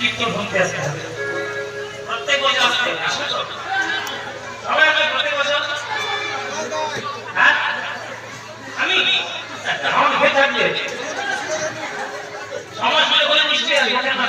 কীর্তন শুনতে আসতে হবে প্রত্যেক বছর আসতে সবাই আসবে প্রত্যেক বছর? হ্যাঁ? আমি? আমার হয়ে থাকলে সমাজ মনে করে নিশ্চয়ই? আমি একবার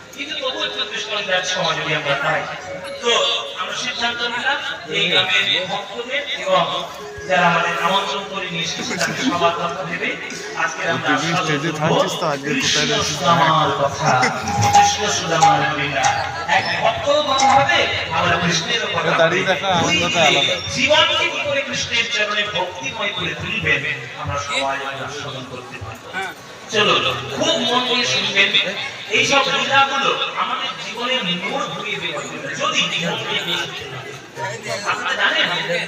কিন্তু আমরা আমরা সিদ্ধান্ত নিলাম এই গ্রামের ভক্তদের এবং যারা আমাদের আমন্ত্রণ করে নিয়ে এসেছে তাদের সবার কথা ভেবে আজকে আমরা সুদামার কথা। কৃষ্ণ সুদামার লীলা এক ভক্তও কথা হবে আবার কৃষ্ণেরও কথা দাঁড়িয়ে থাকা আনন্দটা আলাদা। জীবনকে কি করে কৃষ্ণের চরণে ভক্তিময় করে তুলবেন আমরা সবাই আস্বাদন করতে পারব চলো খুব মন দিয়ে শুনবেন। এইসব লীলাগুলো আমাদের জীবনের মোড় ঘুরিয়ে দেবে যদি জানেন?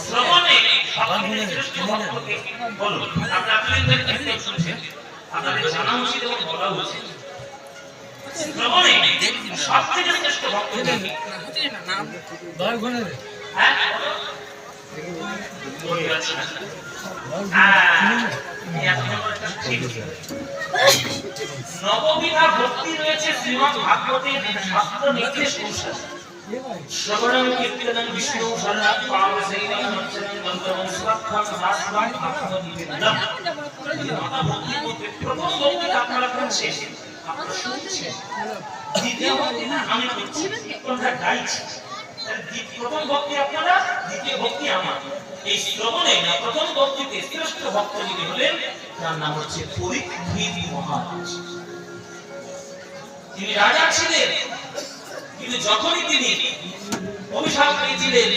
শ্রবণে সবথেকে শ্রেষ্ঠ ভক্তকে বলুন। আপনারা আপনাদের কীর্তন শুনছেন আপনাদের জানা উচিত এবং বলা উচিত। শ্রবণে সবথেকে শ্রেষ্ঠ ভক্তকে হ্যাঁ হ্যাঁ, ঠিক। নববিধা ভক্তি রয়েছে শ্রীমৎ ভাগবতের শাস্ত্র নির্দেশ অনুসারে। শ্রবণং কীর্তনং বিষ্ণু শরণং পাবসেনং মচ্ছরং বন্দরং স্বাক্ষং শাস্ত্রং ভক্ত নিবেদনম এই মাতা ভক্তির মধ্যে প্রথম ভক্তিটা আপনারা করছেন আপনারা শুনছেন। দ্বিতীয় ভক্তিটা আমি করছি কোনটা গাইছি? প্রথম ভক্তি আপনারা, দ্বিতীয় ভক্তি আমার। এই শ্রবণে না, প্রথম ভক্তিতে শ্রেষ্ঠ ভক্ত যিনি হলেন, তার নাম হচ্ছে পরীক্ষিত মহারাজ। তিনি রাজা ছিলেন। কিন্তু যখনই তিনি অভিশাপ পেয়েছিলেন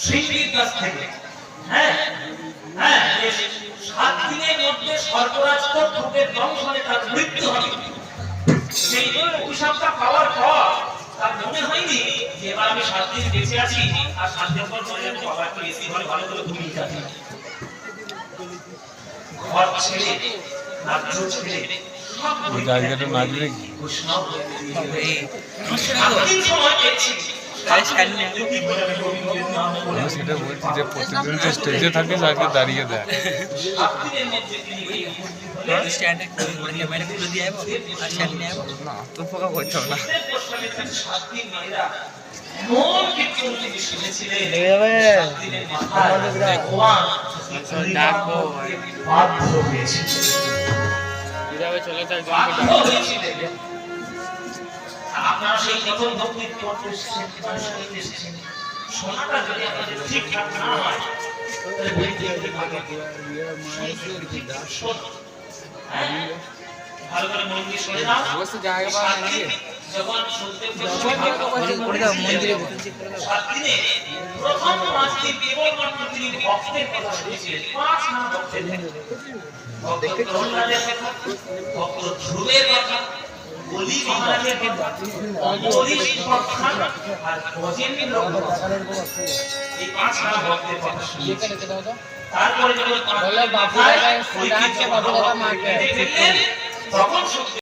সিংহীর কাছ থেকে হ্যাঁ হ্যাঁ সাত দিনের মধ্যে সর্বরাজ দংশনে তার মৃত্যু হবে। সেই অভিশাপটা পাওয়ার পর তার মনে হয়নি যে এবার আমি সাত দিন বেঁচে আছি আর সাত দিন পর মরে যাব বাবা একটু এসি ঘরে ভালো করে ঘুমিয়ে ঘর ছেড়ে, রাজ্য ছেড়ে ওই জায়গাটা নাচবে কি? বৈষ্ণব সাতদিন সময় পেয়েছি আমি সেটা বলছি যে প্রতিদিন যে স্টেজে থাকিস আগে দাঁড়িয়ে দেয় সাতদিনের মধ্যে তিনি এই উপস্থিত হলেন। স্ট্যান্ডে ক্যামেরা খুলে দিয়ে যাবো আর সামনে যাবো না তো পোকা করতে হবে না প্রত্যেক বছরে তার সাত দিন মেয়েরা এমন কীর্তন তিনি শুনেছিলেন, সাত দিনের মাথায় ভগবান ডাকবো। কীভাবে চলে যায়। আপনারা সেই প্রথম ভক্তি করতে এসেছেন, এসেছেন। শোনাটা যদি আপনাদের ঠিকঠাক না হয়। হ্যাঁ? ভালো করে মন দিয়ে শুনে নাও অবশ্যই জায়গা পাওয়া নাকি? যখন শুনতে করে দাও, মন্দিরে সাত দিনে প্রথম পাঁচ কেবলমাত্র তিনি ভক্তের কথা শুনেছিলেন পাঁচ নাম ভক্তের ভক্ত প্রহ্লাদের কথা ভক্ত ধ্রুবের কথা বলি মহারাজের কথা অম্বরীশ কথা আর গজেন্দ্র এই পাঁচ নাম ভক্তের কথা শুনেছি। তারপরে যখন বেঁধে ফেললেন, তখন